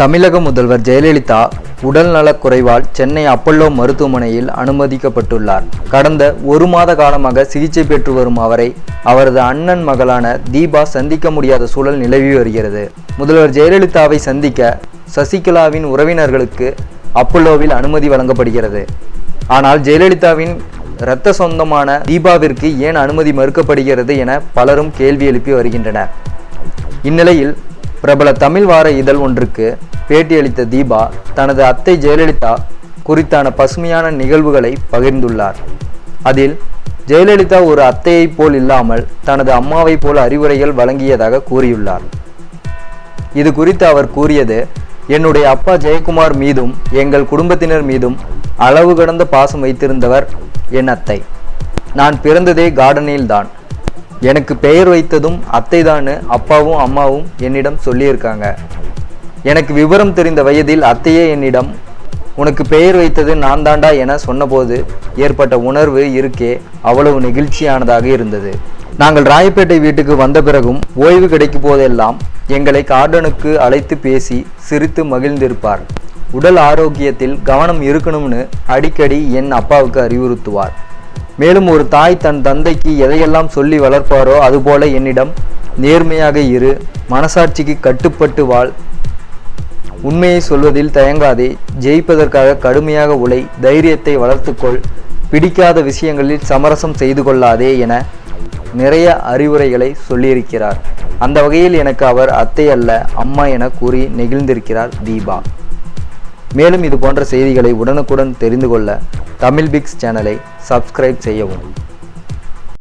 தமிழக முதல்வர் ஜெயலலிதா உடல் நலக்குறைவால் சென்னை அப்பல்லோ மருத்துவமனையில் அனுமதிக்கப்பட்டுள்ளார். கடந்த ஒரு மாத காலமாக சிகிச்சை பெற்று வரும் அவரை அவரது அண்ணன் மகளான தீபா சந்திக்க முடியாத சூழல் நிலவி வருகிறது. முதல்வர் ஜெயலலிதாவை சந்திக்க சசிகலாவின் உறவினர்களுக்கு அப்பல்லோவில் அனுமதி வழங்கப்படுகிறது. ஆனால் ஜெயலலிதாவின் இரத்த சொந்தமான தீபாவிற்கு ஏன் அனுமதி மறுக்கப்படுகிறது என பலரும் கேள்வி எழுப்பி வருகின்றனர். இந்நிலையில் பிரபல தமிழ் வார இதழ் ஒன்றுக்கு பேட்டியளித்த தீபா தனது அத்தை ஜெயலலிதா குறித்தான பசுமையான நிகழ்வுகளை பகிர்ந்துள்ளார். அதில் ஜெயலலிதா ஒரு அத்தையைப் போல் இல்லாமல் தனது அம்மாவைப் போல் அறிவுரைகள் வழங்கியதாக கூறியுள்ளார். இது குறித்து அவர் கூறியது என்னுடைய அப்பா ஜெயக்குமார் மீதும் எங்கள் குடும்பத்தினர் மீதும் அளவு கடந்த பாசம் வைத்திருந்தவர் என் அத்தை. நான் பிறந்ததே கார்டனில் தான் எனக்கு பெயர் வைத்ததும் அத்தைதான்னு அப்பாவும் அம்மாவும் என்னிடம் சொல்லியிருக்காங்க. எனக்கு விவரம் தெரிந்த வயதில் அத்தையே என்னிடம் உனக்கு பெயர் வைத்தது நான் தாண்டா என சொன்னபோது ஏற்பட்ட உணர்வு இருக்கே அவ்வளவு நெகிழ்ச்சியானதாக இருந்தது. நாங்கள் ராயப்பேட்டை வீட்டுக்கு வந்த பிறகும் ஓய்வு கிடைக்கும் போதெல்லாம் எங்களை கார்டனுக்கு அழைத்து பேசி சிரித்து மகிழ்ந்திருப்பார். உடல் ஆரோக்கியத்தில் கவனம் இருக்கணும்னு அடிக்கடி என் அப்பாவுக்கு அறிவுறுத்துவார். மேலும் ஒரு தாய் தன் தந்தைக்கு எதையெல்லாம் சொல்லி வளர்ப்பாரோ அதுபோல என்னிடம் நேர்மையாக இரு மனசாட்சிக்கு கட்டுப்பட்டு வாழ். உண்மையை சொல்வதில் தயங்காதே ஜெயிப்பதற்காக கடுமையாக உழை தைரியத்தை வளர்த்துக்கொள் பிடிக்காத விஷயங்களில் சமரசம் செய்து கொள்ளாதே என நிறைய அறிவுரைகளை சொல்லியிருக்கிறார். அந்த வகையில் எனக்கு அவர் அத்தை அல்ல அம்மா என கூறி நெகிழ்ந்திருக்கிறார் தீபா. மேலும் இது போன்ற செய்திகளை உடனுக்குடன் தெரிந்து கொள்ள தமிழ் பிக்ஸ் சேனலை சப்ஸ்கிரைப் செய்யவும்.